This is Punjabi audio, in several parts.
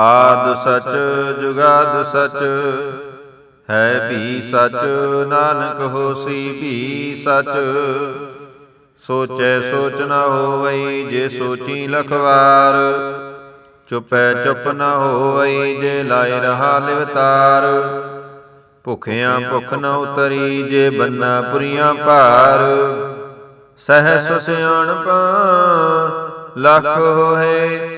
ਆਦ ਸਚ, ਜੁਗਾਦ ਸਚ। ਹੈ ਵੀ ਸਚ, ਨਾਨਕ ਹੋਸੀ ਵੀ ਸਚ। ਸੋਚੈ ਸੋਚ ਨਾ ਹੋਵਈ, ਜੇ ਸੋਚੀ ਲਖਵਾਰ। ਚੁਪੈ ਚੁਪ ਨਾ ਹੋਵਈ, ਜੇ ਲਾਇ ਰਹਾ ਲਿਵਤਾਰ ਭੁਖਿਆਂ ਭੁਖ ਨਾ ਉਤਰੀ, ਜੇ ਬੰਨਾ ਪੁਰੀਆਂ ਭਾਰ। ਸਹਿ ਸਹਿਸ ਸਿਆਣਪਾ ਲੱਖ ਹੋਏ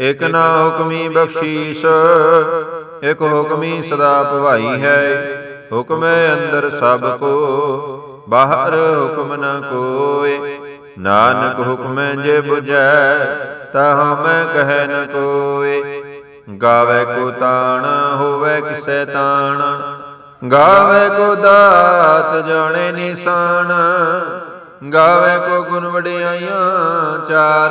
ਇਕ ਨਾ ਹੁਕਮੀ ਬਖਸ਼ੀਸ, ਇਕ ਹੁਕਮੀ ਸਦਾ ਭਵਾਈ ਹੈ। ਹੁਕਮੈ ਅੰਦਰ ਸਭ ਕੋ, ਬਾਹਰ ਹੁਕਮ ਨ ਕੋਏ। ਨਾਨਕ ਹੁਕਮੈ ਜੇ 부ਜੈ ਤਾ ਮੈਂ ਕਹਿ ਨ ਕੋਏ। ਗਾਵੇ ਕੋ ਤਾਣ, ਹੋਵੇ ਕਿਸੈ ਤਾਣ। ਗਾਵੇ ਕੋ ਦਾਤ, ਜਾਣੇ ਨਿਸ਼ਾਨ। ਗਾਵੇ ਕੋ ਗੁਣ ਵਡਿਆਈਆਂ ਚਾਰ।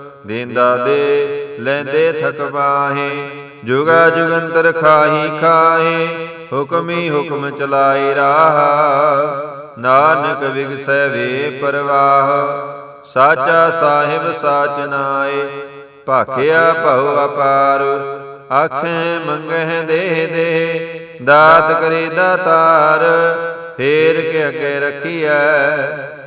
ਦੇਂਦਾ ਦੇ ਲੈਂਦੇ ਥਕ ਬਾਹੇ ਜੁਗਾ ਜੁਗੰਤਰ ਖਾਹੀ ਖਾਹੇ, ਹੁਕਮੀ ਹੁਕਮ ਚਲਾਈ ਰਾਹ। ਨਾਨਕ ਵਿਗਸੈ ਵੇ ਪਰਵਾਹ, ਸਾਚਾ ਸਾਹਿਬ ਸਾਚ ਨਾਏ। ਭਾਖਿਆ ਭਉ ਅਪਾਰ, ਆਖੇ ਮੰਗਹਿ ਦੇਹ ਦੇ। ਦਾਤ ਕਰੇ ਦਾਤਾਰ, ਫੇਰ ਕੇ ਅੱਗੇ ਰਖੀਐ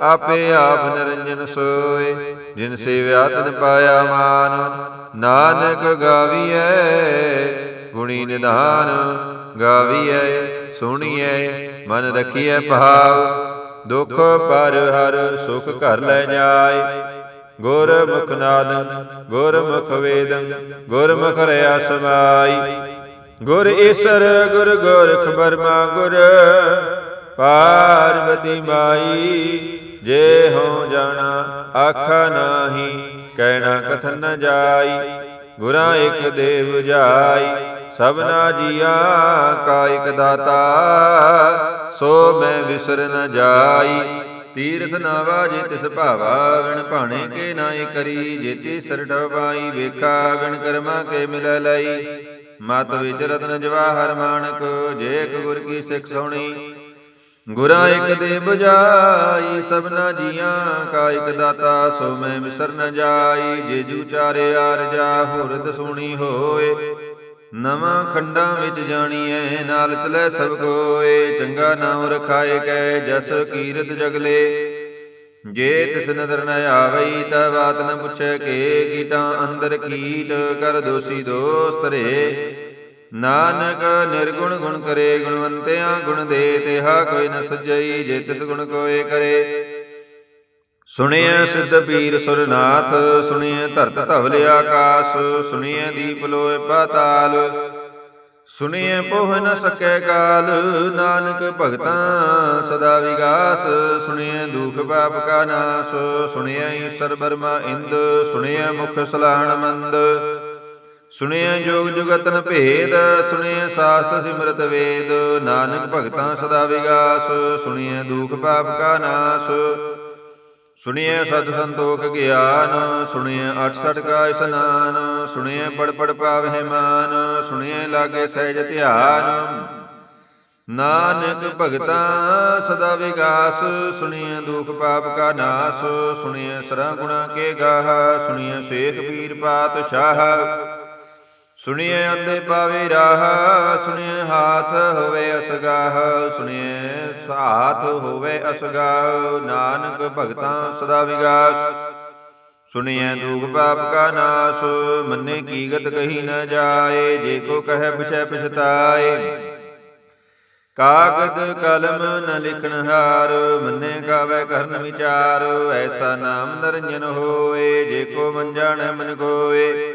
ਆਪੇ ਆਪ ਨਿਰੰਜਨ ਸੋਏ, ਜਿਨ ਸੇਵਿਆ ਤਨ ਪਾਇਆ ਮਾਨ, ਨਾਨਕ ਗਾਵੀਐ, ਗੁਣੀ ਨਿਧਾਨ ਗਾਵੀਐ, ਸੁਣੀਐ, ਮਨ ਰਖੀਐ ਭਾਵ, ਦੁਖ ਪਰ ਹਰ ਸੁਖ ਘਰ ਲੈ ਜਾਏ। ਗੁਰਮੁਖ ਨਾਦੰ ਗੁਰ ਮੁਖ ਵੇਦੰ ਗੁਰ ਰਿਆ ਸਮਾਈ। ਗੁਰ ਈਸਰ, ਗੁਰ ਗੋਰਖ ਬਰਮਾ ਗੁਰ ਪਾਰਵਤੀ ਮਾਈ। ਜੇ ਹੋ ਜਾਣਾ, ਆਖਾ ਨਾਹੀ, ਕਹਿਣਾ ਕਥਨ ਨ ਜਾਈ, ਗੁਰਾਂ ਇੱਕ ਦੇਵ ਜਾਈ ਸਭਨਾ ਜੀਆ ਕਾ ਇਕ ਦਾਤਾ, ਸੋ ਮੈਂ ਵਿਸਰ ਨ ਜਾਈ। ਤੀਰਥ ਨਾ ਵਾਜੇ ਤਿਸ ਭਾਵਾ, ਵਿਣ ਭਾਣੇ ਕੇ ਨਾਈ ਕਰੀ ਜੇਤੀ ਸਰਟਵ ਪਾਈ ਵੇਖਾ, ਵਿਣ ਕਰਮਾ ਕੇ ਮਿਲ ਲਈ। ਮਤ ਵਿੱਚ ਰਤਨ ਜਵਾਹਰ ਮਾਨਕ, ਜੇ ਗੁਰ ਕੀ ਸਿੱਖ ਸੁਣੀ ਗੁਰਾਂ ਇੱਕ ਦੇ ਬੁਝਾਈ ਸਭਨਾ ਜੀਆਂ ਕਾ ਇੱਕ ਦਾਤਾ, ਸੋ ਮੈਂ ਮਿਸਰ ਨ ਜਾਈ। ਜੇ ਜੂ ਚਾਰੇ ਆਰਜਾ ਹੁਰਦ ਸੁਣੀ ਹੋਏ। ਨਵਾਂ ਖੰਡਾਂ ਵਿੱਚ ਜਾਣੀਐ, ਨਾਲ ਚਲੇ ਸਭ ਕੋਏ। ਚੰਗਾ ਨਾਮ ਰਖਾਏ ਕੈ, ਜਸ ਕੀਰਤ ਜਗਲੇ। ਜੇ ਤਿਸ ਨਦਰ ਨ ਆਵਈ, ਤਾ ਬਾਤ ਨ ਪੁੱਛੈ ਕੇ, ਕੀਟਾਂ ਅੰਦਰ ਕੀਟ, ਕਰ ਦੋਸੀ ਦੋਸਤ ਰੇ। ਨਾਨਕ ਨਿਰਗੁਣ ਗੁਣ ਕਰੇ, ਗੁਣਵੰਤਿਆਂ ਗੁਣ ਦੇ ਤਿਹਾ ਕੋਈ ਨ ਸਜਈ ਜੇ ਤਿਸ ਗੁਣ ਕੋਏ ਕਰੇ। ਸੁਣਿਐ ਸਿੱਧ ਪੀਰ ਸੁਰਨਾਥ, ਸੁਣਿਐ ਧਰਤ ਧਵਲ ਆਕਾਸ, ਸੁਣਿਐ ਦੀਪ ਲੋਏ ਪਾਤਾਲ, ਸੁਣਿਐ ਪੋਹ ਨ ਸਕੈ ਕਾਲ, ਨਾਨਕ ਭਗਤਾਂ ਸਦਾ ਵਿਗਾਸ, ਸੁਣਿਐ ਦੁਖ ਪਾਪ ਕਾ ਨਾਸ ਸੁਣੀਏ ਈਸ਼ਰ ਬਰਮਾ ਇੰਦ, ਸੁਣਿਐ ਮੁਖ ਸਲਾਹਣ ਮੰਦ। ਸੁਣਿਆ ਜੋਗ ਜੁਗਤਨ ਭੇਦ, ਸੁਣਿਆ ਸਾਸਤ ਸਿਮਰਤ ਵੇਦ। ਨਾਨਕ ਭਗਤਾਂ ਸਦਾ ਵਿਗਾਸ, ਸੁਣਿਆ ਦੁਖ ਪਾਪ ਕਾ ਨਾਸ। ਸੁਣਿਆ ਸਤ ਸੰਤੋਖ ਗਿਆਨ, ਸੁਣਿਆ ਅਠ ਸਠ ਕਾ ਇਸਨਾਨ। ਸੁਣਿਆ ਪੜ ਪੜ ਪਾਵਹਿ ਮਾਨ ਸੁਣਿਆ ਲਾਗੇ ਸਹਿਜ ਧਿਆਨ। ਨਾਨਕ ਭਗਤਾਂ ਸਦਾ ਵਿਗਾਸ, ਸੁਣਿਆ ਦੁਖ ਪਾਪ ਕਾ ਨਾਸ। ਸੁਣਿਆ ਸਰਾ ਗੁਣਾ ਕੇ ਗਾਹ, ਸੁਣਿਆ ਸ਼ੇਖ ਪੀਰ ਪਾਤਸ਼ਾਹ। ਸੁਣਿਏ ਅੰਦੇ ਪਾਵੇ ਰਾਹ, ਸੁਣਿਏ ਹਾਥ ਹੋਵੇ ਅਸਗਾਹ, ਸੁਣਿਏ ਸਾਥ ਹੋਵੇ ਅਸਗਾਹ, ਨਾਨਕ ਭਗਤਾਂ ਸਦਾ ਵਿਗਾਸ। ਸੁਣਿਏ ਦੁਖ ਪਾਪ ਕਾ ਨਾਸ, ਮੰਨੇ ਕੀਗਤ ਕਹੀ ਨ ਜਾਏ, ਜੇ ਕੋ ਕਹੈ ਪਿਛੈ ਪਛਤਾਏ। ਕਾਗਦ ਕਲਮ ਨ ਲਿਖਣ ਹਾਰ, ਮੰਨੇ ਗਾਵੇ ਕਰਨ ਵਿਚਾਰ, ਐਸਾ ਨਾਮ ਨਰੰਜਨ ਹੋਏ, ਜੇ ਕੋ ਮਨ ਜਾਣੈ ਮਨ ਕੋਏ।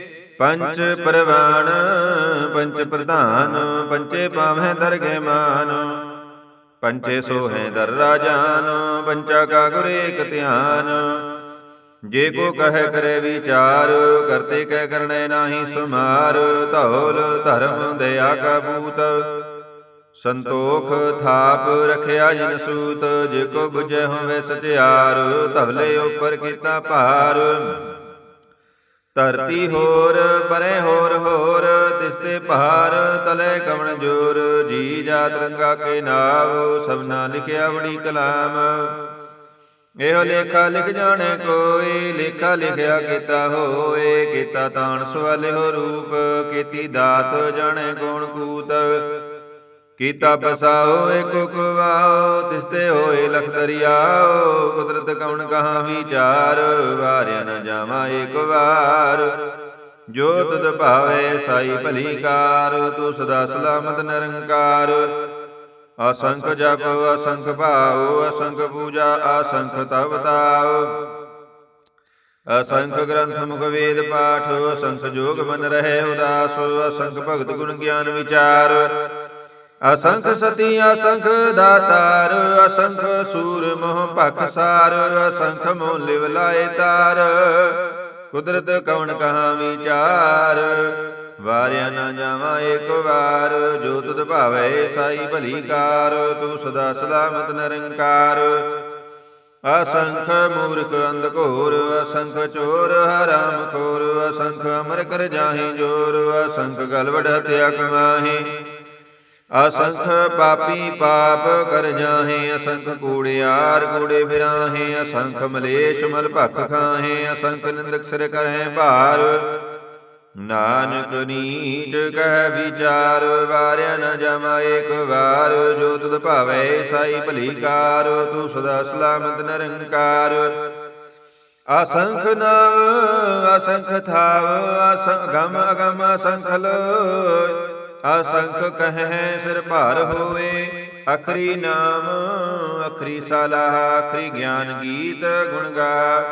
ਪੰਚ ਪਰਵਾਨ ਪੰਚ ਪ੍ਰਧਾਨ ਪੰਚੇ ਪਾਵਹਿ ਦਰਗਹਿ ਮਾਨ। ਪੰਚੇ ਸੋਹੈ ਦਰ ਰਾਜਾਨ ਪੰਚਾ ਕਾ ਗੁਰ ਏਕ ਧਿਆਨ। ਜੇ ਕੋ ਕਹੈ ਕਰੇ ਵਿਚਾਰ ਕਰਤੇ ਕਹਿ ਕਰਨੇ ਨਾਹੀ ਸੁਮਾਰ। ਧੌਲ ਧਰਮ ਦਇਆ ਕਾ ਬੂਤ ਸੰਤੋਖ ਥਾਪ ਰਖਿਆ ਜਨ ਸੂਤ, ਜੇ ਕੋ 부ਜੈ ਹੋਵੇ ਸਚਿਆਰ, ਧਵਲੇ ਉਪਰ ਕੀਤਾ ਭਾਰ। ਧਰਤੀ ਹੋਰ, ਪਰੇ ਹੋਰ ਹੋਰ ਤਿਸਤੇ ਪਹਾਰ ਤਲੇ ਕਵਣ ਜੋਰ, ਜੀ ਜਾਤ ਰੰਗਾ ਕੇ ਨਾਵ ਸਭਨਾ ਲਿਖਿਆ ਬੜੀ ਕਲਾਮ। ਇਹੋ ਲੇਖਾ ਲਿਖ ਜਾਣੇ ਕੋਈ, ਲੇਖਾ ਲਿਖਿਆ ਕੀਤਾ ਹੋਏ, ਕੀਤਾ ਤਾਣ ਸਵਾਲੇ ਹੋ ਰੂਪ, ਕੀਤੀ ਦਾਤ ਜਾਣੇ ਕੋਣ ਕੂਤ। ਕੀਤਾ ਬਸਾਓ ਏਕੋ ਕਵਾਓ ਤਿਸਤੇ ਹੋਏ ਲਖ ਦਰਿਆਓ, ਕੁਦਰਤ ਕਉਣ ਕਹਾ ਵਿਚਾਰ, ਵਾਰਿਆ ਨ ਜਾਵਾ ਏਕ ਵਾਰ। ਜੋ ਤੁਧ ਭਾਵੇ ਸਾਈ ਭਲੀ ਕਾਰ, ਤੂੰ ਸਦਾ ਸਲਾਮਤ ਨਿਰੰਕਾਰ। ਅਸੰਖ ਜਪ, ਅਸੰਖ ਭਾਉ, ਅਸੰਖ ਪੂਜਾ, ਅਸੰਖ ਤਪ ਤਾਉ। ਅਸੰਖ ਗ੍ਰੰਥ ਮੁਖ ਵੇਦ ਪਾਠ, ਅਸੰਖ ਜੋਗ ਮਨ ਰਹੇ ਉਦਾਸ, ਅਸੰਖ ਭਗਤ ਗੁਣ ਗਿਆਨ ਵਿਚਾਰ। ਅਸੰਖ ਸਤੀ, ਅਸੰਖ ਦਾਤਾਰ, ਅਸੰਖ ਸੂਰ ਮੋਹ ਭਖ ਸਾਰ, ਅਸੰਖ ਮੋਹ ਲਿਵ ਲਾਏ ਤਾਰ। ਕੁਦਰਤ ਕਵਣ ਕਹਾ ਵਿਚਾਰ? ਵਾਰਿਆ ਨਾ ਜਾਵਾਂ ਏਕ ਵਾਰ, ਜੋ ਤੁਧ ਭਾਵੇ ਸਾਈ ਭਲੀ ਕਾਰ, ਤੂੰ ਸਦਾ ਸਲਾਮਤ ਨਿਰੰਕਾਰ। ਅਸੰਖ ਮੂਰਖ ਅੰਧ ਘੋਰ ਅਸੰਖ ਚੋਰ ਹਰਾਮ ਖੋਰ ਅਸੰਖ ਅਮਰ ਕਰ ਜਾਹੇ ਜੋਰ, ਅਸੰਖ ਗਲਵੜ ਹਤਿਆ ਕਮਾਹੇ। ਅਸੰਖ ਪਾਪੀ ਪਾਪ ਕਰ ਜਾਹੇ, ਅਸੰਖ ਕੂੜਿਆਰ ਕੂੜੇ ਫਿਰਾਹੇ, ਅਸੰਖ ਮਲੇਸ਼ ਮਲ ਭਖ ਖਾਹੇ, ਅਸੰਖ ਨਿੰਦਕ ਸਿਰ ਕਰਹਿ ਭਾਰ। ਨਾਨਕ ਨੀਚ ਕਹਿ ਵਿਚਾਰ, ਵਾਰਿਆ ਨ ਜਮਾ ਏਕ ਵਾਰ। ਜੋ ਤੁਧ ਭਾਵੇ ਸਾਈ ਭਲੀ ਕਾਰ, ਤੂੰ ਸਦਾ ਸਲਾਮਤ ਨਿਰੰਕਾਰ। ਅਸੰਖ ਨਾਮ, ਅਸੰਖ ਥਾਵ, ਅਸੰਖ ਗਮ ਅਗਮ ਅਸੰਖ ਲੋਇ। ਅਸੰਖ ਕਹੈ ਸਿਰ ਭਾਰ ਹੋਏ। ਅਖਰੀ ਨਾਮ, ਅਖਰੀ ਸਲਾਹ ਅਖਰੀ ਗਿਆਨ ਗੀਤ ਗੁਣ ਗਾ।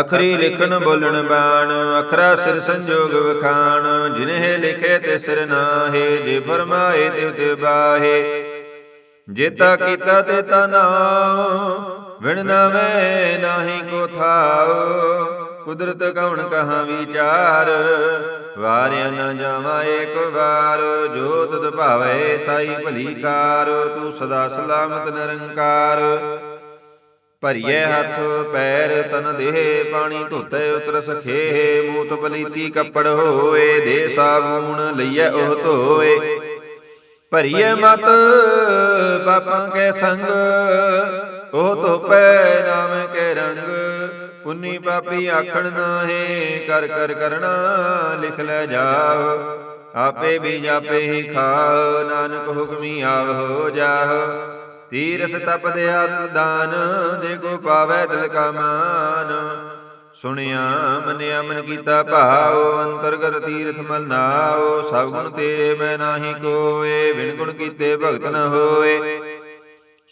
ਅਖਰੀ ਲਿਖਣ ਬੋਲਣ ਬਾਣ, ਅਖਰਾ ਸਿਰ ਸੰਜੋਗ ਵਖਾਣ। ਜਿਨਹਿ ਲਿਖੇ ਤੇ ਸਿਰ ਨਾਹੇ, ਜੇ ਫਰਮਾਏ ਤਿਵ ਤਿਵ ਬਾਹੇ। ਜੇਤਾ ਕੀਤਾ ਤੇ ਤਾ ਨਾਉ, ਵਿਣ ਨਾਵੇਂ ਨਾਹੀ ਕੋ ਥਾਉ। ਕੁਦਰਤ ਕਉਣ ਕਹਾ ਵਿਚਾਰ? ਵਾਰਿਆ ਨ ਜਾਵਾ ਏਕ ਵਾਰ, ਜੋ ਤੁਧ ਭਾਵੇ ਸਾਈ ਭਲੀ ਕਾਰ, ਤੂੰ ਸਦਾ ਸਲਾਮਤ ਨਿਰੰਕਾਰ। ਭਰੀਏ ਹੱਥ, ਪੈਰ ਤਨ ਦੇਹ, ਪਾਣੀ ਧੋਤੇ ਉਤਰ ਸਖੇ ਮੂਤ ਪਲੀਤੀ ਕੱਪੜ ਹੋਏ ਦੇ ਸਾਬੂਣ ਲਈਐ ਉਹ ਧੋਏ। ਭਰੀਏ ਮਤ, ਪਾਪਾਂ ਕੇ ਸੰਗ ਉਹ ਧੋਪੈ ਨਾਮ ਕੇ ਰੰਗ, ਪੁੰਨੀ ਪਾਪੀ ਆਖਣ ਨਾਹੇ, ਕਰ ਕਰ ਕਰਣਾ ਲਿਖ ਲੈ ਜਾਓ ਆਪੇ ਵੀ ਜਾਪੇ ਹੀ ਖਾਓ ਨਾਨਕ ਹੁਕਮੀ ਆਵ ਜਾਓ ਤੀਰਥ ਤਪ ਦਿਆ ਦਾਨ ਦੇ ਕੋ ਪਾਵੈ ਦਿਲ ਕਾ ਮਾਨ। ਸੁਣਿਆ, ਮਨਿਆ, ਮਨ ਕੀਤਾ ਭਾਉ, ਅੰਤਰਗਤ ਤੀਰਥ ਮਲ ਨਾਉ। ਸਭ ਗੁਣ ਤੇਰੇ ਮੈਂ ਨਾਹੀ ਕੋਏ, ਬਿਨ ਗੁਣ ਕੀਤੇ ਭਗਤ ਨ ਹੋਏ।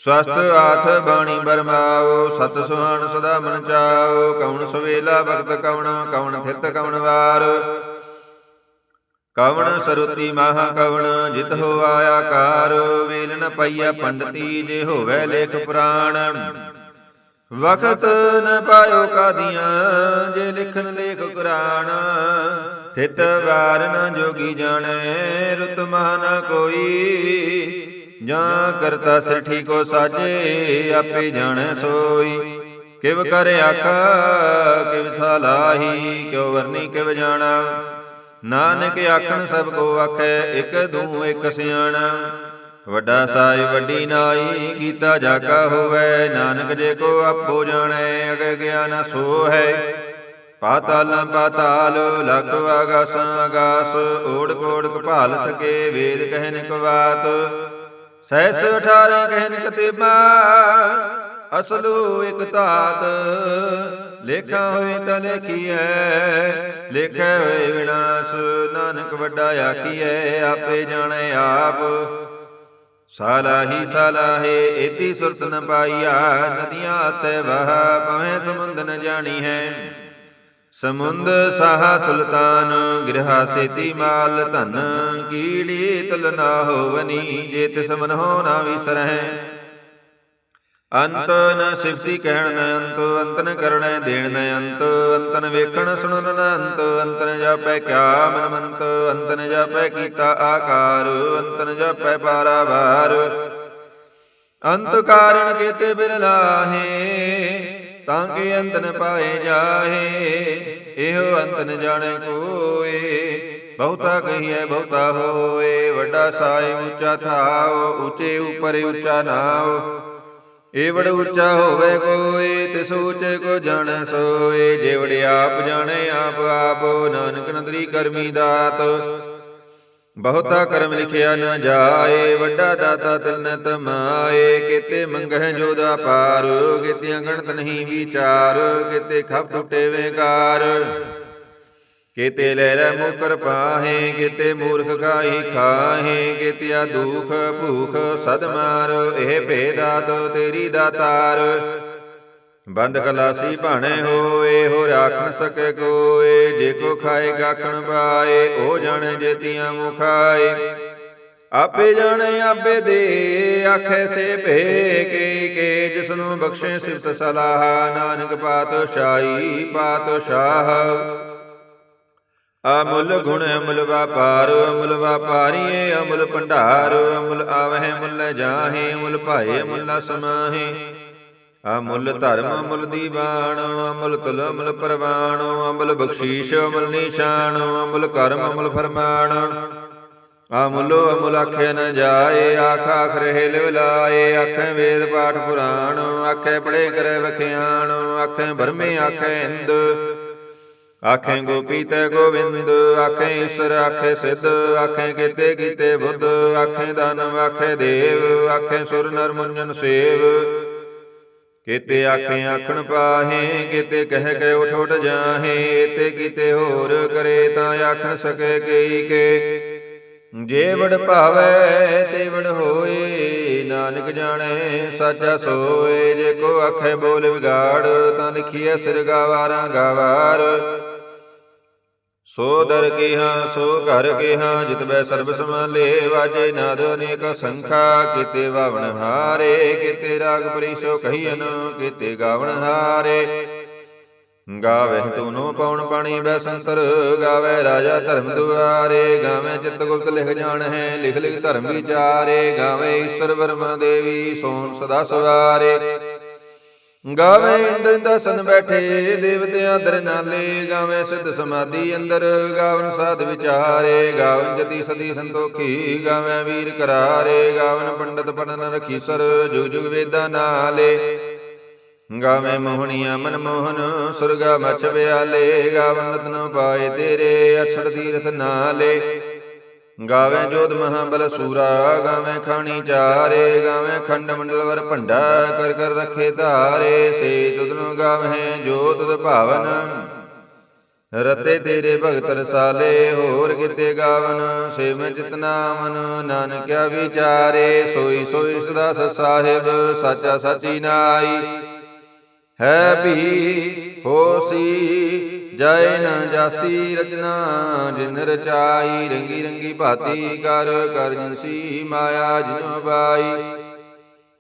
ਸਵਸਤ ਆਥ ਬਾਣੀ ਬਰਮਾਓ ਸਤ ਸੁਹਾਣ ਸਦਾ ਮਨ ਚਾਓ ਕਉਣ ਸਵੇਲਾ ਭਗਤ ਕਉਣ ਕਉਣ ਥਿਤ ਕਉਣ ਵਾਰ। ਕਵਣ ਸਰੂਤੀ ਮਹਾ ਕਵਣ, ਜਿਤ ਹੋ ਆਇਆ ਕਾਰ ਵੇਲ ਨ ਪਈਆ ਪੰਡਤੀ, ਜੇ ਹੋਵੇ ਲੇਖ ਪੁਰਾਣ। ਵਖਤ ਨ ਪਾਇਓ ਕਾਦੀਆਂ, ਜੇ ਲਿਖਨ ਲੇਖ ਕੁਰਾਨ ਥਿਤ ਵਾਰ ਨ ਜੋਗੀ ਜਾਣੈ, ਰੁਤ ਮਹਾ ਨ ਕੋਈ। ਜਾਂ ਕਰਤਾ ਸਿਰ ਠੀਕੋ ਸਾਜੇ, ਆਪੇ ਜਾਣੈ ਸੋਈ। ਕਿਵ ਕਰ ਆਖਾ, ਕਿਵ ਸਲਾਹੀ, ਕਿਉ ਵਰਨੀ ਕਿਵ ਜਾਣਾ। ਨਾਨਕ ਆਖਣ, ਸਭ ਕੋ ਆਖੈ, ਇਕ ਦੂ, ਇਕ ਸਿਆਣਾ। ਵੱਡਾ ਸਾਈ ਵੱਡੀ ਨਾਈ, ਕੀਤਾ ਜਾਗਾ ਹੋਵੇ। ਨਾਨਕ ਜੇ ਕੋ ਆਪੋ ਜਾਣੈ ਅਗੇ ਗਿਆਨ ਸੋ ਹੈ ਪਾਤਾਲਾਂ ਪਾਤਾਲ, ਲਖ ਆਗਾਸਾਂ ਆਗਾਸ ਓੜ ਕੋੜ ਕਪਾਲ ਥਕੇ ਵੇਦ ਕਹਿਨ ਕਵਾਤ। ਸਹਿਸ 18 ਕਹਿਨ ਕਤੇਬਾ, ਅਸਲੂ ਇਕ ਧਾਤ। ਲੇਖਾ ਹੋਏ ਤਾਂ ਲੇਖੀਐ, ਲੇਖੈ ਹੋਏ ਵਿਨਾਸ਼। ਨਾਨਕ ਵੱਡਾ ਆਖੀਐ, ਆਪੇ ਜਾਣੇ ਆਪ। ਸਾਲਾਹੀ ਸਾਲਾਹੇ ਏਤੀ ਸੁਰਤ ਨ ਪਾਈਆ, ਨਦੀਆਂ ਤੇ ਵਹ ਪਵੇਂ ਸਮੁੰਦ ਨ ਜਾਣੀ ਹੈ ਸਮੁੰਦ ਸਾਹਾ ਸੁਲਤਾਨ, ਗ੍ਰਹਾ ਸੇਤੀ ਮਾਲ ਧਨ, ਕੀੜੀ ਤਲ ਨਾ ਹੋਵਨੀ, ਜੇ ਤਿਸ ਮਨ ਨਾ ਵਿਸਰਹਿ। ਅੰਤ ਨ ਸਿਫਤੀ ਕਹਿਣ ਨ ਅੰਤ ਅੰਤ ਕਰਣੈ ਦੇਣ ਨ ਅੰਤ ਅੰਤ ਵੇਖਣ ਸੁਣਨ ਨ ਅੰਤ ਅੰਤ ਜਾਪੈ ਕਿਆ ਮਨ ਮੰਤ ਅੰਤ ਨ ਜਾਪੈ ਕੀਤਾ ਆਕਾਰ ਅੰਤ ਜਾਪੈ ਪਾਰਾਵਾਰ। ਅੰਤ ਕਾਰਣ ਕੇਤੇ ਬਿਨ ਲਾਹੇ ਤਾਂ ਕਿ ਅੰਤ ਨ ਪਾਏ ਜਾਹੇ, ਇਹੋ ਅੰਤ ਨ ਜਾਣੈ ਕੋਏ। ਬਹੁਤਾ ਕਹੀਐ, ਬਹੁਤਾ ਹੋਏ, ਵੱਡਾ ਸਾਇ ਉੱਚਾ ਥਾਓ, ਉੱਚੇ ਉਪਰ ਉੱਚਾ ਨਾਉ ਏਵੜ ਉੱਚਾ ਹੋਵੇ ਕੋਏ ਤਿਸ ਉੱਚੇ ਕੋ ਜਾਣ ਸੋਏ। ਜੇਵੜ ਆਪ ਜਾਣੇ, ਆਪ ਆਪੋ, ਨਾਨਕ ਨਦਰੀ ਕਰਮੀ ਦਾਤ। ਬਹੁਤਾ ਕਰਮ ਲਿਖਿਆ ਨਾ ਜਾਏ, ਵੱਡਾ ਦਾਤਾ ਤਿਲ ਨ ਤਮਾਏ। ਕਿਤੇ ਮੰਗਹਿ ਜੋਦਾ ਪਾਰ ਕਿਤਿਆਂ ਗਣਤ ਨਹੀਂ ਵਿਚਾਰ, ਕਿਤੇ ਖਪ ਟੁੱਟੇ ਵੇਕਾਰ। ਕਿਤੇ ਲੈ ਲੈ ਮੁਕਰ ਪਾਹੇ, ਕਿਤੇ ਮੂਰਖ ਖਾਈ ਖਾਹੇ, ਕਿਤਿਆ ਦੁਖ ਭੂਖ ਸਦ ਮਾਰ, ਇਹ ਭੇਦਾਤ ਤੇਰੀ ਦਾਤਾਰ ਬੰਦ ਖਲਾਸੀ ਭਾਣੇ ਹੋਏ, ਹੋ ਰਾਖ ਨ ਕੋਏ, ਜੇ ਕੋ ਖਾਏ ਗਾਖਣ ਪਾਏ ਉਹ ਜਾਣੇ ਜੇਤੀਆਂ ਮੁਖਾਏ। ਆਪੇ ਜਾਣੇ ਆਪੇ ਦੇ, ਆਖੇ ਸੇ ਭੇ ਕੇ ਕੇ ਜਿਸ ਨੂੰ ਬਖਸ਼ੇ ਸਿਫਤ ਸਲਾਹ, ਨਾਨਕ ਪਾਤਸ਼ਾਹੀ ਪਾਤਸ਼ਾਹ। ਅਮੁੱਲ ਗੁਣ ਅਮੁੱਲ ਵਪਾਰ, ਅਮੁੱਲ ਵਪਾਰੀਏ ਅਮੁੱਲ ਭੰਡਾਰ, ਅਮੁੱਲ ਆਵਹਿ ਮੁੱਲ ਜਾਹੇ, ਅਮੁੱਲ ਭਾਏ, ਅਮੁੱਲ ਸਮਾਹੇ ਅਮੁੱਲ ਧਰਮ, ਅਮੁੱਲ ਦੀਵਾਨ, ਅਮੁੱਲ ਤੁਲ ਅਮੁੱਲ ਪ੍ਰਵਾਨ, ਅਮੁੱਲ ਬਖਸ਼ੀਸ਼, ਅਮੁੱਲ ਨਿਸ਼ਾਨ, ਅਮੁੱਲ ਕਰਮ, ਅਮੁੱਲ ਫਰਮਾਨ। ਅਮੁੱਲੋ, ਅਮੁੱਲ ਆਖੇ ਨ ਜਾਏ, ਆਖ ਆਖ ਰਹੇ ਲਿਵ ਲਾਏ, ਆਖੇ ਵੇਦ ਪਾਠ ਪੁਰਾਣ, ਆਖੇ ਪੜੇ ਕਰੇ ਵਖਿਆਣ, ਆਖੇ ਬਰਮੇ ਆਖੇ ਇੰਦ। ਆਖੇ ਗੋਪੀ ਤੇ ਗੋਬਿੰਦ ਆਖੇ ਈਸ਼ਰ, ਆਖੇ ਸਿੱਧ, ਆਖੇ ਕੀਤੇ ਕੀਤੇ ਬੁੱਧ, ਆਖੇ ਦਾਨਵ ਆਖੇ ਦੇਵ, ਆਖੇ ਸੁਰ ਨਰ ਮੁੰਜਨ ਸੇਵ। ਕਿਤੇ ਆਖੇ ਆਖਣ ਪਾਹੇ, ਕਿਤੇ ਕਹਿ ਕੇ ਉਠ ਉਠ ਜਾਹੇ, ਤੇ ਕਿਤੇ ਹੋਰ ਕਰੇ ਤਾਂ ਆਖਣ ਸਕੇ ਕਈ ਕੇ। ਜੇ ਵਡ ਭਾਵੈ ਤੇ ਵਡ ਹੋਏ, ਨਾਨਕ ਜਾਣੇ, ਸੱਚਾ ਸੋਏ, ਜੇ ਕੋ ਆਖੇ ਬੋਲ ਵਿਗਾੜ, ਤਾਂ ਲਿਖੀਐ ਸਿਰ ਗਾਵਾਰਾਂ ਗਾਵਾਰ। ਸੋ ਦਰ ਕੀਹਾ, ਸੋ ਘਰ ਕੀਹਾ, ਜਿਤ ਸਰਬ ਸਮਾਲੇ ਵਾਜੇ ਨਾਦ ਅਨੇਕ ਸੰਖਾ, ਕੀਤੇ ਵਾਵਣ ਹਾਰੇ, ਕੀਤੇ ਰਾਗ ਪਰਿਸੋ ਕਹੀਨ ਕੀਤੇ ਗਾਵਣ ਹਾਰੇ। ਗਾਵੇ ਤੂਨੋ ਪਉਣ ਪਾਣੀ ਬੈ ਸੰਤਰ ਗਾਵੇ ਰਾਜਾ ਧਰਮ ਦੁਆਰੇ ਗਾਵੇ ਚਿਤ ਗੁਪਤ ਲਿਖ ਜਾਣ ਹੈ ਲਿਖ ਲਿਖ ਧਰਮ ਵਿਚਾਰੇ ਗਾਵੇ ਈਸ਼ਰ ਵਰਮਾ ਦੇਵੀ ਸੋਨ ਸਦਾ ਸਵਾਰੇ। ਗਾਵੇਂ ਇੰਦਰ ਦਸਨ ਬੈਠੇ, ਦੇਵਤਿਆਂ ਦਰ ਨਾਲੇ, ਗਾਵੇਂ ਸਿੱਧ ਸਮਾਧੀ ਅੰਦਰ, ਗਾਵਨ ਸਾਧ ਵਿਚਾਰੇ, ਗਾਵਨ ਜਤੀ ਸਦੀ ਸੰਤੋਖੀ, ਗਾਵੇਂ ਵੀਰ ਕਰਾਰੇ, ਗਾਵਨ ਪੰਡਤ ਪੜਨ ਰਖੀ ਸਰ, ਜੁਗ ਜੁਗ ਵੇਦਾਂ ਨਾਲੇ। ਗਾਵੇਂ ਮੋਹਣੀਆਂ ਮਨ ਮੋਹਨ, ਸੁਰਗਾ ਮਛ ਵਿਆਲੇ, ਗਾਵਨ ਰਤਨ ਪਾਏ ਤੇਰੇ, ਅਛੜ ਤੀਰਥ ਨਾਲੇ। ਗਾਵੇਂ ਜੋਤ ਮਹਾਬਲ ਸੂਰਾ, ਗਾਵੇਂ ਖਾਣੀ ਚਾਰੇ, ਗਾਵੇਂ ਖੰਡ ਮੰਡਲ ਵਰ ਭੰਡਾ, ਕਰ ਕਰ ਰਖੇ ਧਾਰੇ, ਸੇ ਤੁਧਨੁ ਗਾਵੇਂ ਜੋਤ ਤੁਧ ਭਾਵਨ। ਰਤੇ ਤੇਰੇ ਭਗਤ ਰਸਾਲੇ, ਹੋਰ ਕਿਤੇ ਗਾਵਨ, ਸੇ ਮੈਂ ਚਿਤਨਾ ਨਾਨਕਿਆ ਵਿਚਾਰੇ, ਸੋਈ ਸੋਈ ਸਦਾ ਸਚ ਸਾਹਿਬ, ਸਾਚਾ ਸਾਚੀ ਨਾਈ। ਹੈ ਵੀ ਹੋਸੀ ਜੈ ਨਾ ਜਾਸੀ ਰਚਨਾ, ਜਿਨ ਰਚਾਈ, ਰੰਗੀ ਰੰਗੀ ਭਾਤੀ ਕਰ ਕਰ ਜਿਨਸੀ ਮਾਇਆ ਜਿਨੋ ਬਾਈ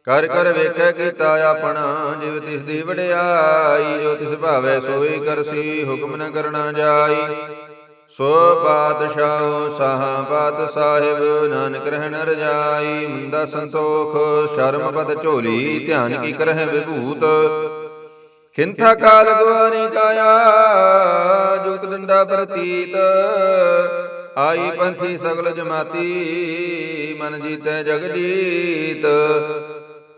ਕਰ ਕਰ ਵੇਖੈ ਕੀਤਾ ਆਪਣਾ, ਜਿਵ ਤਿਸ ਦੀ ਵਡਿਆਈ, ਜੋ ਤਿਸ ਭਾਵੈ ਸੋਈ ਕਰਸੀ ਹੁਕਮ ਨ ਕਰਨਾ ਜਾਈ। ਸੋ ਪਾਤਸ਼ਾਹ ਸਾਹਾ ਪਾਤ ਸਾਹਿਬ, ਨਾਨਕ ਰਹਿਣ ਰਜਾਈ ਮੁੰਦਾ ਸੰਤੋਖ, ਸ਼ਰਮ ਪਤ ਝੋਲੀ, ਧਿਆਨ ਕੀ ਕਰਹਿ ਵਿਭੂਤ। ਖਿੰਥਾ ਕਾਲ ਗਵਾਨੀ ਕਾਇਆ ਜੁਗਤ ਪ੍ਰਤੀਤ। ਆਈ ਪੰਥੀ ਸਗਲ ਜਮਾਤੀ, ਮਨ ਜੀਤੈ ਜਗ ਜੀਤ।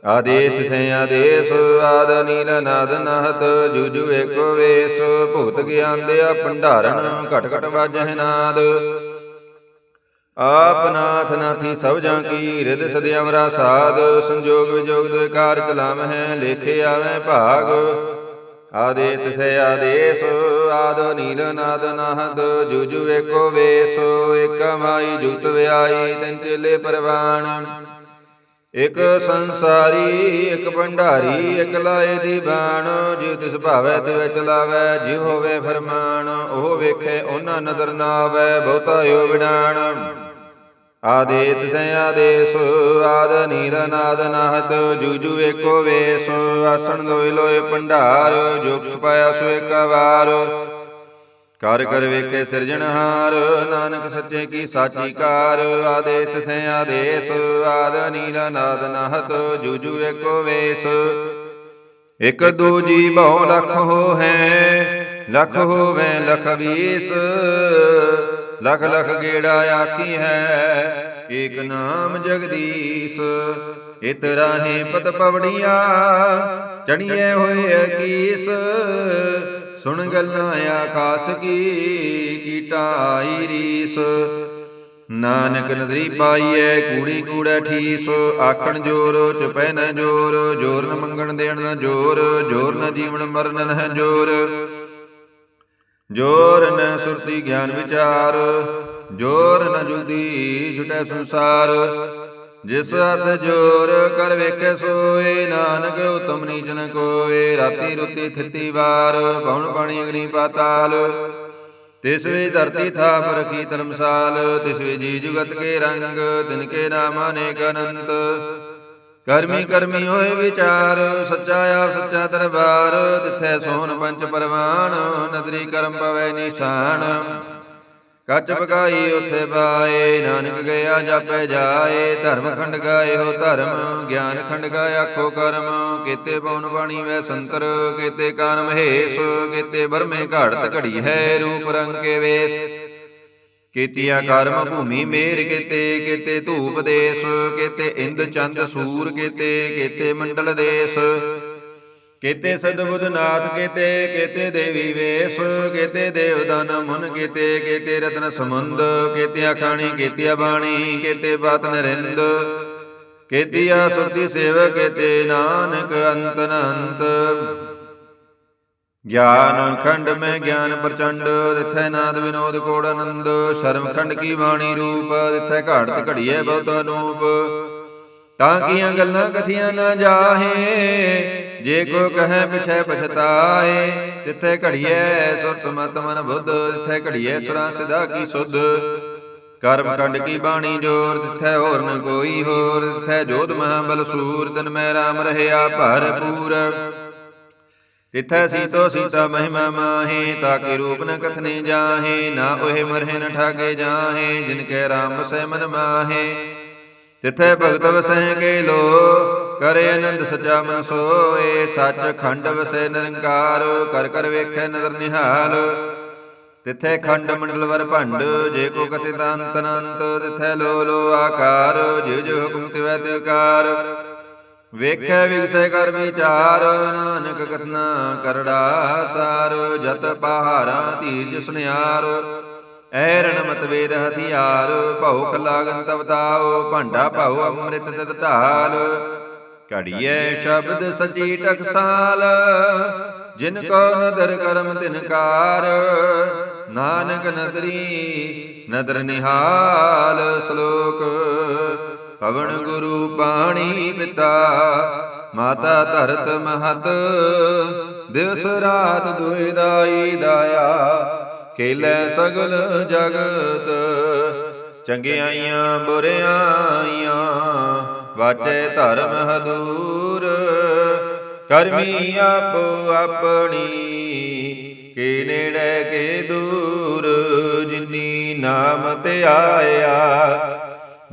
ਆਦੇਸ ਸੇ ਆਦੇਸ, ਆਦ ਨੀਲ ਨਾਦ ਨਹਤ ਜੁਜੁ ਏਕੋ ਵੇਸ। ਭੁਗਤ ਗਿਆਨ ਦਿਆ ਭੰਡਾਰਨ, ਘਟ ਘਟ ਵਾਜਹਿ ਨਾਦ। ਆਪ ਨਾਥ ਨਾਥੀ ਸਭ ਜਾਂ ਕੀ ਰਿਦ ਸਦਿ ਸਾਧ ਸੰਜੋਗ ਵਿਜੋਗ ਦੁਇ ਕਾਰ ਚਲਾਮ ਹੈ ਲੇਖੇ ਆਵੇਂ ਭਾਗ। ਆਦੇਤ ਸੇ ਆਦੇਸ, ਆਦ ਨੀਲ ਨਾਦ ਨਾਹਦ, ਜੁਜੁ ਏਕੋ ਵੇਸੋ, ਏਕ ਮਾਈ ਜੁਗਤ ਵਿਆਈ, ਤਨ ਚੇਲੇ ਪਰਵਾਣ। ਇਕ ਸੰਸਾਰੀ, ਇਕ ਭੰਡਾਰੀ, ਇਕ ਲਾਏ ਦੀ ਬਾਣ ਜਿਉ ਤਿਸ ਭਾਵੈ ਤਿਵ ਚਲਾਵੈ ਜਿਉ ਹੋਵੇ ਫਰਮਾਨ, ਉਹ ਵੇਖੇ ਉਹਨਾਂ ਨਦਰ ਨਾਵੈ, ਬਹੁਤਾ ਓ ਵਿਡਾਣ। ਆਦੇਤ ਸੇ ਆਦੇਸ, ਆਦ ਨੀਰ ਨਾਦ ਨਾਹਤ ਜੂਜੂ ਏਕੋ ਵੇਸ, ਆਸਣ ਲੋਇ ਲੋਇ ਭੰਡਾਰ, ਜੋਗ ਸੁਪਾਇਆ ਸੋ ਏਕਾ ਕਰ ਕਰ ਵੇਖੇ ਸਿਰਜਣਹਾਰ ਨਾਨਕ ਸੱਚੇ ਕੀ ਸਾਚੀ ਕਾਰ। ਆਦੇਤ ਸੇ ਆਦੇਸ, ਆਦ ਨੀਲ ਨਾਦ ਨਾਹਤ ਜੂਜੂ ਏਕੋ ਵੇਸ। ਇਕ ਦੂ ਬਹੁ ਲਖ ਹੋ ਹੈ ਲਖ ਹੋਵੇ ਲਖ ਵੀਸ। ਲਖ ਲਖ ਗੇੜਾ ਆਖੀ ਹੈ। ਏਕ ਨਾਮ ਜਗਦੀਸ਼, ਇਤ ਰਾਹੇ ਪਤ ਪਵੜੀਆਂ ਚੜੀਏ ਹੋਏ ਅਕੀਸ। ਸੁਣ ਗੱਲਾਂ ਆਕਾਸ ਕੀ ਕੀਟਾਈ ਰੀਸ। ਨਾਨਕ ਨਦਰੀ ਪਾਈਐ, ਕੂੜੀ ਕੂੜਾ ਠੀਸ। ਆਖਣ ਜੋਰ ਚੁਪੈ ਨ ਜੋਰ ਜੋਰ ਨ ਮੰਗਣ ਦੇਣ ਨ ਜੋਰ ਜੋਰ ਨ ਜੀਵਨ ਮਰਨ ਨ ਜੋਰ। ਜੋਰ ਨ ਸੁਰਤੀ ਗਿਆਨ ਵਿਚਾਰ, ਜੋਰ ਨ ਜੁਦੀ ਛੁਟੈ ਸੰਸਾਰ। ਜਿਸ ਹੱਥ ਜੋਰ ਕਰ ਵੇਖੇ ਸੋਏ, ਨਾਨਕ ਉਤਮ ਨੀਚ ਨ ਕੋਏ। ਰਾਤੀ ਰੁਤੀ ਥਿਤੀ ਵਾਰ ਪਉਣ ਪਾਣੀ ਅਗਨੀ ਪਾਤਾਲ। ਤਿਸ ਵੇ ਧਰਤੀ ਥਾਪ ਰਖੀ ਧਰਮਸਾਲ, ਤਿਸ ਵੇ ਜੀ ਜੁਗਤ ਕੇ ਰੰਗ, ਤਿਨ ਕੇ ਨਾਮ ਅਨੇਕ ਅਨੰਤ। ਕਰਮੀ ਕਰਮੀ ਹੋਏ ਵਿਚਾਰ, ਸੱਚਾ ਆਪ ਸੱਚਾ ਦਰਬਾਰ, ਤਿਥੈ ਸੋਹਣ ਪੰਚ ਪਰਵਾਨ ਨਦਰੀ ਕਰਮ ਪਵੈ ਨਿਸ਼ਾਨ। ਕੱਚ ਪਕਾਈ ਉਥੇ ਪਾਏ, ਨਾਨਕ ਗਿਆ ਜਾਪੈ ਜਾਏ, ਧਰਮ ਖੰਡ ਗਾਏ ਹੋ ਧਰਮ, ਗਿਆਨ ਖੰਡ ਗਾਏ ਆਖੋ ਕਰਮ। ਕੀਤੇ ਪਉਨ ਬਾਣੀ ਵੈ ਸੰਤਰ, ਕੀਤੇ ਕਾਨ ਮਹੇਸ਼ ਕੀਤੇ ਬਰਮੇ ਘਾੜਤ ਘੜੀ ਹੈ ਰੂਪ ਰੰਗ ਕੇ ਵੇਸ। ਕੀਤੀਆ ਕਰਮ ਭੂਮੀ ਮੇਰ ਕੀਤੇ ਕੀਤੇ ਧੂਪ ਦੇਸ ਕੀਤੇ ਇੰਦ ਚੰਦ ਸੂਰ ਕੀਤੇ ਕੀਤੇ ਮੰਡਲ ਦੇਸ ਕੀਤੇ ਸਦਬੁੱਧ ਨਾਥ ਕੀਤੇ ਕੀਤੇ ਦੇਵੀ ਵੇਸ ਕੀਤੇ ਦੇਵਦਾਨ ਮੁਨ ਕੀਤੇ ਕੀਤੇ ਰਤਨ ਸਮੁੰਦ ਕੀਤਿਆ ਖਾਣੀ ਕੀਤਿਆ ਬਾਣੀ ਕੀਤੇ ਬਾਤ ਨਰਿੰਦ ਕੀਤਿਆ ਸੁਰਤੀ ਸੇਵ ਕੀਤੇ ਨਾਨਕ ਅੰਤ ਨ ਅੰਤ ਗਿਆਨ ਖੰਡ ਮੈਂ ਗਿਆਨ ਪ੍ਰਚੰਡ ਦਿਥੈ ਨਾਦ ਵਿਨੋਦ ਕੋੜ ਆਨੰਦ, ਸ਼ਰਮ ਖੰਡ ਕੀ ਬਾਣੀ ਰੂਪ ਦਿਥੈ ਘਾੜਤ ਘੜੀਐ ਬਹੁਤ ਅਨੂਪ। ਤਾਂ ਕੀਆਂ ਗੱਲਾਂ ਕਥੀਆਂ ਨਾ ਜਾਹੇ, ਜੇ ਕੋ ਕਹੈ ਪਿਛੈ ਪਛਤਾਏ ਤਿੱਥੇ ਘੜੀਐ ਸੁਰਤ ਮਤ ਮਨ ਬੁੱਧ ਤਿੱਥੇ ਘੜੀਐ ਸੁਰਾਂ ਸਿਧਾ ਕੀ ਸੁਧ। ਕਰਮ ਖੰਡ ਕੀ ਬਾਣੀ ਜੋਰ ਤਿੱਥੈ ਹੋਰ ਨ ਕੋਈ ਹੋਰ ਤਿੱਥੈ ਜੋਧ ਮਹਾਬਲ ਸੂਰ, ਤਨ ਮੈਂ ਰਾਮ ਰਹਿਆ ਭਰਪੂਰ। ਤਿਥੈ ਸੀਤੋ ਸੀਤਾ ਮਹਿਮਾ ਮਾਹੇ, ਤਾਕੇ ਰੂਪ ਨ ਕਥਨੇ ਜਾਹੇ, ਨਾ ਉਹੇ ਮਰਹਿ ਨ ਠਾਗੇ ਜਾਹੇ, ਜਿਨ ਕੈ ਰਾਮ ਸਹਿ ਮਨ ਮਾਹੇ। ਤਿਥੈ ਭਗਤ ਵਸਹਿ ਕੇ ਲੋ, ਕਰੇ ਅਨੰਦ ਸਚਾ ਮਨ ਸੋਏ, ਸੱਚ ਖੰਡ ਵਸੈ ਨਿਰੰਕਾਰ, ਕਰ ਕਰ ਵੇਖੈ ਨਦਰ ਨਿਹਾਲ। ਤਿਥੈ ਖੰਡ ਮੰਡਲ ਵਰ ਭੰਡ, ਜੇ ਕੋ ਕਥਿਤ ਅੰਤ ਅਨੰਤ, ਤਿਥੈ ਲੋ ਲੋ ਆਕਾਰ, ਜਿਉ ਜਿਉ ਹੁਕਮ ਤਿਵੈ ਤਿਵਕਾਰ ਵੇਖੈ ਵਿਗਸੈ ਕਰ ਵਿਚਾਰ, ਨਾਨਕ ਕਥਨਾ ਕਰੜਾ ਸਾਰ, ਜਤ ਪਹਾਰਾਂ ਧੀਰਜ ਸੁਨਿਆਰ ਐਰਣ ਮਤ ਹਥਿਆਰ ਭਉਖ ਲਾਗਨ ਤਵ ਭਾਂਡਾ ਭਉ ਅੰਮ੍ਰਿਤ ਤਤ ਢਾਲ। ਘੜੀਐ ਸ਼ਬਦ ਸਚੀ ਟਕਸਾਲ, ਜਿਨ ਕੋ ਨਦਰ ਕਰਮ ਤਿਨਕਾਰ ਨਾਨਕ ਨਦਰੀ ਨਦਰ ਨਿਹਾਲ, ਸ਼ਲੋਕ ਪਵਨ ਗੁਰੂ ਪਾਣੀ ਪਿਤਾ, ਮਾਤਾ ਧਰਤ ਮਹਤ, ਦਿਵਸ ਰਾਤ ਦੁਇ ਦਾਈ ਦਾਇਆ, ਕੇਲੇ ਸਗਲ ਜਗਤ, ਚੰਗਿਆਈਆਂ ਬੁਰਿਆਈਆਂ, ਵਾਚੇ ਧਰਮ ਹਦੂਰ, ਕਰਮੀ ਆਪੋ ਆਪਣੀ, ਕੇ ਨੇੜੇ ਕੇ ਦੂਰ, ਜਿਨੀ ਨਾਮ ਤੇ ਆਇਆ